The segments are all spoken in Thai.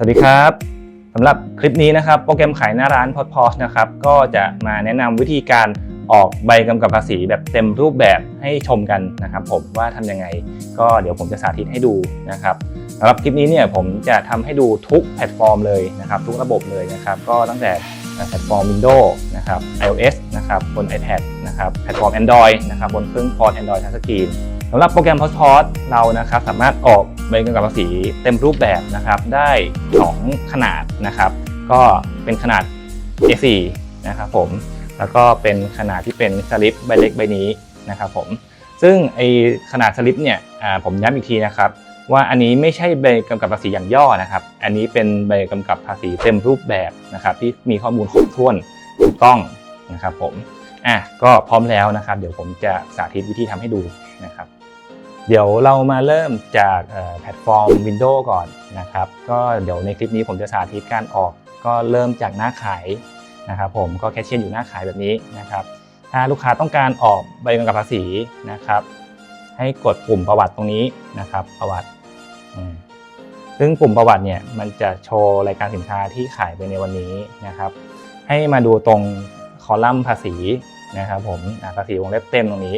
สวัสดีครับสำหรับคลิปนี้นะครับ โปรแกรมขายหน้าร้านพอดพอสนะครับก็จะมาแนะนำวิธีการออกใบกำกับภาษีแบบเต็มรูปแบบให้ชมกันนะครับ ผมว่าทำยังไงก็เดี๋ยวผมจะสาธิตให้ดูนะครับสำหรับคลิปนี้เนี่ยผมจะทำให้ดูทุกแพลตฟอร์มเลยนะครับ ทุกระบบเลยนะครับ ก็ตั้งแต่แพลตฟอร์ม Windows นะครับ iOS นะครับบน iPad นะครับแพลตฟอร์ม Android นะครับบนเครื่องพอร์ต Android Touchscreen สำหรับโปรแกรม p o s t p o s เรานะครับสามารถออก ใบกำกับภาษีเต็มรูปแบบนะครับได้ 2 ขนาดนะครับ ก็เป็นขนาด A4 นะครับผมแล้วก็เป็นขนาดที่เป็นสลิปใบเล็กใบนี้นะครับผมซึ่งไอขนาดสลิปเนี่ยผมย้ำอีกทีนะครับว่าอันนี้ไม่ใช่ใบกำกับภาษีอย่างย่อนะครับ อันนี้เป็นใบกำกับภาษีเต็มรูปแบบนะครับ ที่มีข้อมูลครบถ้วนถูกต้องนะครับผมอะก็พร้อมแล้วนะครับ เดี๋ยวผมจะสาธิตวิธีทำให้ดูนะครับ เดี๋ยวเรามาเริ่มจากแพลตฟอร์ม Windows ก่อนนะครับ ก็เดี๋ยวในคลิปนี้ผมจะสาธิตการออกก็เริ่มจากหน้าขายนะครับผมก็แคชเชียร์อยู่หน้าขายแบบนี้นะครับ ถ้าลูกค้าต้องการออกใบกำกับภาษีนะครับ ให้กดปุ่มประวัติตรงนี้นะครับ ประวัติ ซึ่งปุ่มประวัติเนี่ยมันจะโชว์รายการสินค้าที่ขายไปในวันนี้นะครับ ให้มาดูตรงคอลัมน์ภาษีนะครับผมภาษีวงเล็บเต็มตรงนี้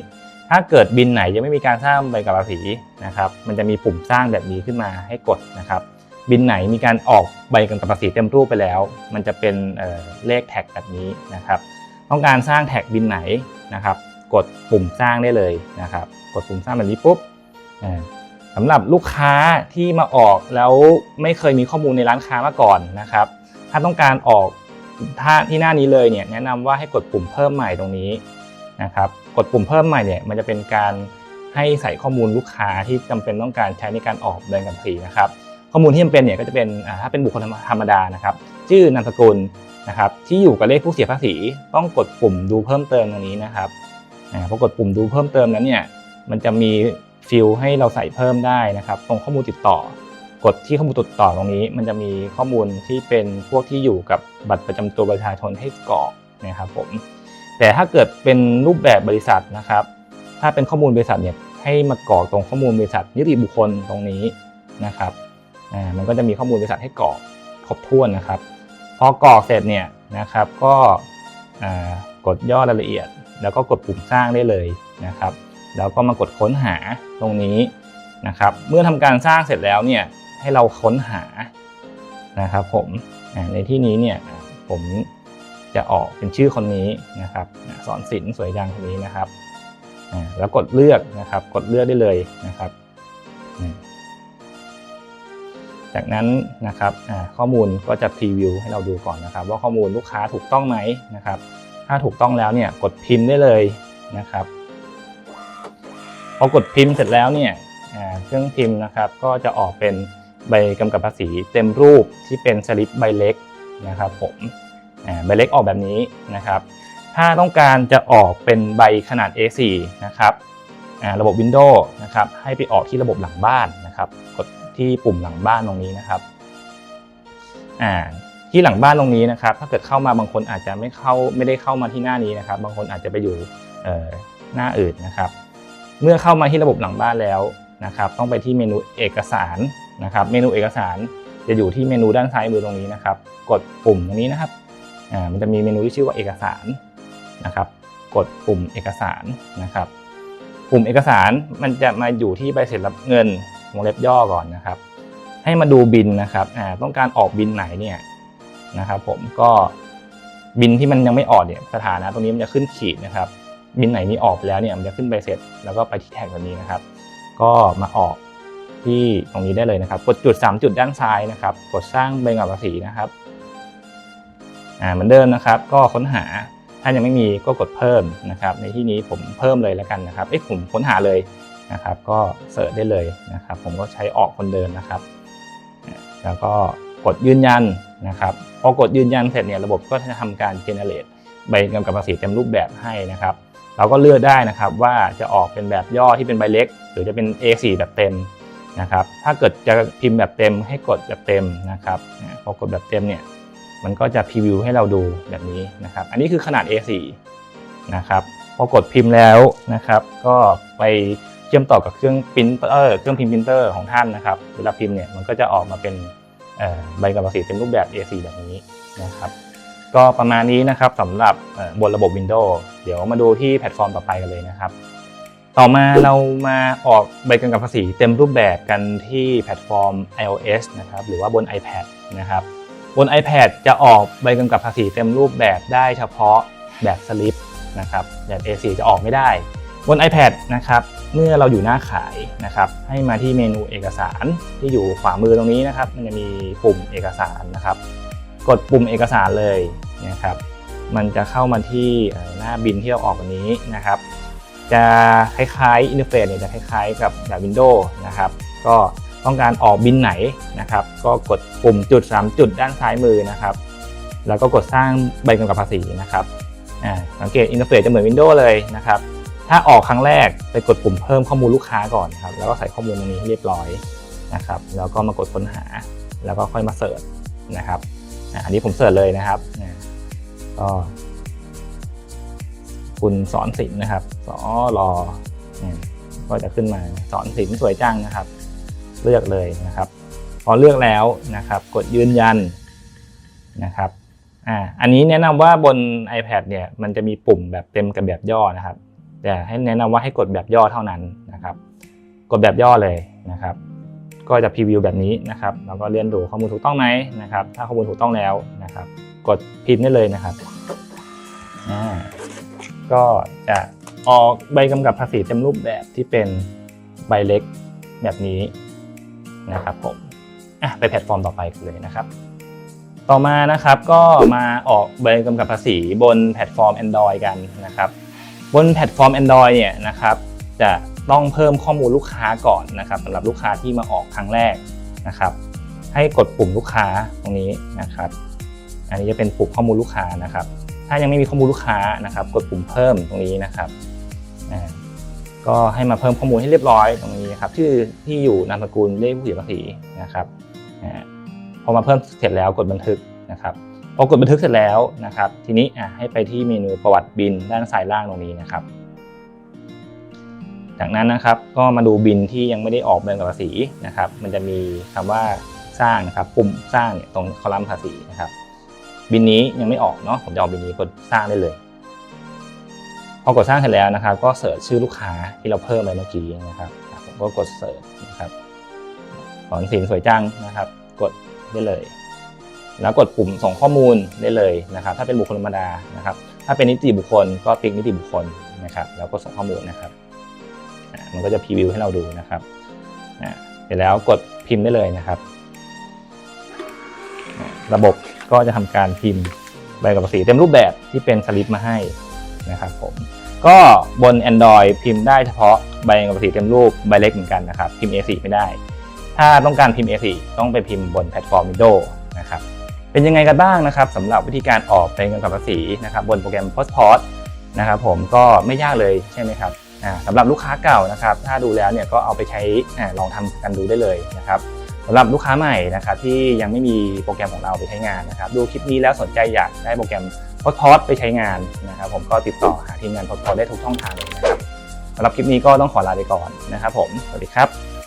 ถ้าเกิดบินไหนยังไม่มีการสร้างใบกับภาษีนะครับมันจะมีปุ่มสร้างแบบนี้ขึ้นมาให้กดนะครับบินไหนมีการออกใบกำกับภาษีเต็มรูปไปแล้ว มันจะเป็นเเลขแท็กแบบนี้นะครับต้องการสร้างแท็กบินไหนนะครับกดปุ่มสร้างได้เลยนะครับกดปุ่มสร้างแบบนี้ปุ๊บสำหรับลูกค้าที่มาออกแล้วไม่เคยมีข้อมูลในร้านค้ามาก่อนนะครับ ถ้าต้องการออกถ้าที่หน้านี้เลยเนี่ยแนะนำว่าให้กดปุ่มเพิ่มใหม่ตรงนี้ นะครับกดปุ่มเพิ่มใหม่เนี่ยมันจะเป็นการให้ใส่ข้อมูลลูกค้าที่จำเป็นต้องการใช้ในการออกใบกำกับภาษีนะครับข้อมูลที่จำเป็นเนี่ยก็จะเป็นถ้าเป็นบุคคลธรรมดานะครับชื่อนามสกุลนะครับที่อยู่กับเลขผู้เสียภาษีต้องกดปุ่มดูเพิ่มเติมตรงนี้นะครับพอกดปุ่มดูเพิ่มเติมแล้วเนี่ยมันจะมีฟิลให้เราใส่เพิ่มได้นะครับ ตรงข้อมูลติดต่อ กดที่ข้อมูลติดต่อตรงนี้ มันจะมีข้อมูลที่เป็นพวกที่อยู่กับบัตรประจำตัวประชาชนให้กรอกนะครับผม แต่ถ้าเกิดเป็นรูปแบบบริษัทนะครับ ถ้าเป็นข้อมูลบริษัทเนี่ยให้มากรอกตรงข้อมูลบริษัท นิติบุคคลตรงนี้นะครับอ่ามันก็จะมีข้อมูลบริษัทให้กรอกครบถ้วนนะครับ พอกรอกเสร็จเนี่ยนะครับก็กดย่อรายละเอียด แล้วก็กดปุ่มสร้างได้เลยนะครับแล้วก็มากดค้นหาตรงนี้นะครับ เมื่อทำการสร้างเสร็จแล้วเนี่ยให้เราค้นหานะครับผมในที่นี้เนี่ยผม จะออกเป็นชื่อคนนี้นะครับสอนศิลป์สวยจังคนนี้นะครับแล้วกดเลือกนะครับกดเลือกได้เลยนะครับ จากนั้นนะครับข้อมูลก็จะพรีวิวให้เราดูก่อนนะครับ ว่าข้อมูลลูกค้าถูกต้องไหมนะครับ ถ้าถูกต้องแล้วเนี่ยกดพิมพ์ได้เลยนะครับพอกดพิมพ์เสร็จแล้วเนี่ยเครื่องพิมพ์นะครับก็จะออกเป็นใบกำกับภาษีเต็มรูปที่เป็นสลิปใบเล็กนะครับผม ใบเล็กออกแบบนี้นะครับ ถ้าต้องการจะออกเป็นใบขนาด A4 นะครับระบบ Windows นะครับให้ไปออกที่ระบบหลังบ้านนะครับ กดที่ปุ่มหลังบ้านตรงนี้นะครับที่หลังบ้านตรงนี้นะครับ ถ้าเกิดเข้ามาบางคนอาจจะไม่เข้าไม่ได้เข้ามาที่หน้านี้นะครับ บางคนอาจจะไปอยู่หน้าอื่นนะครับ เมื่อเข้ามาที่ระบบหลังบ้านแล้วนะครับ ต้องไปที่เมนูเอกสารนะครับ เมนูเอกสารจะอยู่ที่เมนูด้านซ้ายมือตรงนี้นะครับ กดปุ่มตรงนี้นะครับ มันจะมีเมนูที่ชื่อว่าเอกสารนะครับ กดปุ่มเอกสารนะครับ ปุ่มเอกสารมันจะมาอยู่ที่ใบเสร็จรับเงินวงเล็บย่อก่อนนะครับ ให้มาดูบินนะครับต้องการออกบินไหนเนี่ยนะครับผมก็บินที่มันยังไม่ออกเนี่ยสถานะตรงนี้มันจะขึ้นขีดนะครับ บินไหนมีออกไปแล้วเนี่ยมันจะขึ้นใบเสร็จแล้วก็ไปที่แท็กแบบนี้นะครับ ก็มาออกที่ตรงนี้ได้เลยนะครับ กดจุด 3 จุดด้านซ้ายนะครับ กดสร้างใบกำกับภาษีนะครับ อ่าเหมือนเดิมนะครับ ก็ค้นหาถ้ายังไม่มีก็กดเพิ่มนะครับ ในที่นี้ผมเพิ่มเลยแล้วกันนะครับเอ้ผมค้นหาเลยนะครับ ก็เสิร์ชได้เลยนะครับ ผมก็ใช้ออกคนเดิมนะครับ แล้วก็กดยืนยันนะครับพอกดยืนยันเสร็จเนี่ยระบบก็จะทำการ generate ใบกำกับภาษีเต็มรูปแบบให้นะครับ เราก็เลือกได้นะครับว่าจะออกเป็นแบบย่อที่เป็นใบเล็ก หรือจะเป็น A4 แบบเต็มนะครับ ถ้าเกิดจะพิมพ์แบบเต็มให้กดแบบเต็มนะครับพอกดแบบเต็มเนี่ย มันก็จะพรีวิวให้เราดูแบบนี้นะครับ อันนี้คือขนาด A4 นะครับพอกดพิมพ์แล้วนะครับ ก็ไปเชื่อมต่อกับเครื่องปรินเตอร์เครื่องพิมพ์ปรินเตอร์ของท่านนะครับเวลาพิมพ์เนี่ยมันก็จะออกมาเป็นใบกำกับภาษีเต็มรูปแบบ A4 แบบนี้นะครับก็ประมาณนี้นะครับสำหรับบนระบบ Windows เดี๋ยวมาดูที่แพลตฟอร์มต่อไปกันเลยนะครับ ต่อมาเรามาออกใบกำกับภาษีเต็มรูปแบบกันที่แพลตฟอร์ม iOS นะครับหรือว่าบน iPad นะครับ บน iPad จะออกใบกำกับภาษีเต็มรูปแบบได้เฉพาะแบบสลิปนะครับแบบ A4 จะออกไม่ได้ บน iPad นะครับเมื่อเราอยู่หน้าขายนะครับให้มาที่เมนูเอกสารที่อยู่ขวามือตรงนี้นะครับ มันจะมีปุ่มเอกสารนะครับ กดปุ่มเอกสารเลยนะครับ มันจะเข้ามาที่หน้าบินที่เราออกวันนี้นะครับ จะคล้ายๆอินเทอร์เฟซเนี่ยจะคล้ายๆกับแบบ Windows นะครับ ก็ ต้องการออกบินไหนนะครับ ก็กดปุ่มจุด 3 จุดด้านซ้ายมือนะครับ แล้วก็กดสร้างใบกำกับภาษีนะครับอ่าสังเกตอินเทอร์เฟซจะเหมือน Windows เลยนะครับ ถ้าออกครั้งแรกไปกดปุ่มเพิ่มข้อมูลลูกค้าก่อนครับ แล้วก็ใส่ข้อมูลตรงนี้ให้เรียบร้อยนะครับ แล้วก็มากดค้นหา แล้วก็ค่อยมาเสิร์ชนะครับอันนี้ผมเสิร์ชเลยนะครับอ่าก็คุณสอนศิลป์นะครับ สอรอเนี่ยก็จะขึ้นมาสอนศิลป์สวยจังนะครับ เลือกเลยนะครับ พอเลือกแล้วนะครับ กดยืนยันนะครับอ่าอันนี้แนะนำว่าบน iPad เนี่ยมันจะมีปุ่มแบบเต็มกับแบบย่อนะครับแต่ให้แนะนำว่าให้กดแบบย่อเท่านั้นนะครับ กดแบบย่อเลยนะครับ ก็จะพรีวิวแบบนี้นะครับแล้วก็เรียนดูข้อมูลถูกต้องไหมนะครับ ถ้าข้อมูลถูกต้องแล้วนะครับ กดพิมพ์ได้เลยนะครับอ่าก็จะออกใบกำกับภาษีเต็มรูปแบบที่เป็นใบเล็กแบบนี้ นะครับผมไปแพลตฟอร์มต่อไปกันเลยนะครับ ต่อมานะครับก็มาออกใบกำกับภาษีบนแพลตฟอร์ม Android กันนะครับ บนแพลตฟอร์ม Android เนี่ยนะครับจะต้องเพิ่มข้อมูลลูกค้าก่อนนะครับสำหรับลูกค้าที่มาออกครั้งแรกนะครับ ให้กดปุ่มลูกค้าตรงนี้นะครับ อันนี้จะเป็นปุ่มข้อมูลลูกค้านะครับ ถ้ายังไม่มีข้อมูลลูกค้านะครับ กดปุ่มเพิ่มตรงนี้นะครับอ่า ก็ให้มาเพิ่มข้อมูลให้เรียบร้อยตรงนี้นะครับชื่อที่อยู่นามสกุลเลขผู้เสียภาษีนะครับพอมาเพิ่มเสร็จแล้วกดบันทึกนะครับพอกดบันทึกเสร็จแล้วนะครับ ทีนี้ให้ไปที่เมนูประวัติบินด้านซ้ายล่างตรงนี้นะครับ จากนั้นนะครับก็มาดูบินที่ยังไม่ได้ออกเบิกับภาษีนะครับ มันจะมีคำว่าสร้างนะครับปุ่มสร้างเนี่ยตรงคอลัมน์ภาษีนะครับ บินนี้ยังไม่ออกเนาะผมจะออกบินนี้กดสร้างได้เลย อกดสร้างเสร็จแล้วนะครับ ก็เสิร์ชชื่อลูกค้าที่เราเพิ่มไปเมื่อกี้นะครับผมก็กดเสิร์ชนะครับสอนสินสวยจังนะครับ กดได้เลย แล้วกดปุ่มส่งข้อมูลได้เลยนะครับ ถ้าเป็นบุคคลธรรมดานะครับ ถ้าเป็นนิติบุคคลก็ติ๊กนิติบุคคลนะครับ แล้วก็ส่งข้อมูลนะครับมันก็จะพรีวิวให้เราดูนะครับอ่าเสร็จแล้วกดพิมพ์ได้เลยนะครับ ระบบก็จะทำการพิมพ์ใบกับภาษีเต็มรูปแบบที่เป็นสลิปมาให้นะครับผม ก็บน Android พิมพ์ได้เฉพาะใบกับภาษีเต็มรูปใบเล็กเหมือนกันนะครับ พิมพ์ A4 ไม่ได้ ถ้าต้องการพิมพ์ A4 ต้องไปพิมพ์บนแพลตฟอร์ม Windows นะครับเป็นยังไงกันบ้างนะครับสำหรับวิธีการออกใบกำกับภาษีนะครับบนโปรแกรม Postport นะครับผมก็ไม่ยากเลยใช่ไหมครับสำหรับลูกค้าเก่านะครับถ้าดูแล้วเนี่ยก็เอาไปใช้ลองทำกันดูได้เลยนะครับ สำหรับลูกค้าใหม่นะครับที่ยังไม่มีโปรแกรมของเราไปใช้งานนะครับดูคลิปนี้แล้วสนใจอยากได้โปรแกรมพอดๆไปใช้งานนะครับผมก็ติดต่อหาทีมงานพอๆได้ทุกช่องทางเลยนะครับสำหรับคลิปนี้ก็ต้องขอลาไปก่อนนะครับผมสวัสดีครับ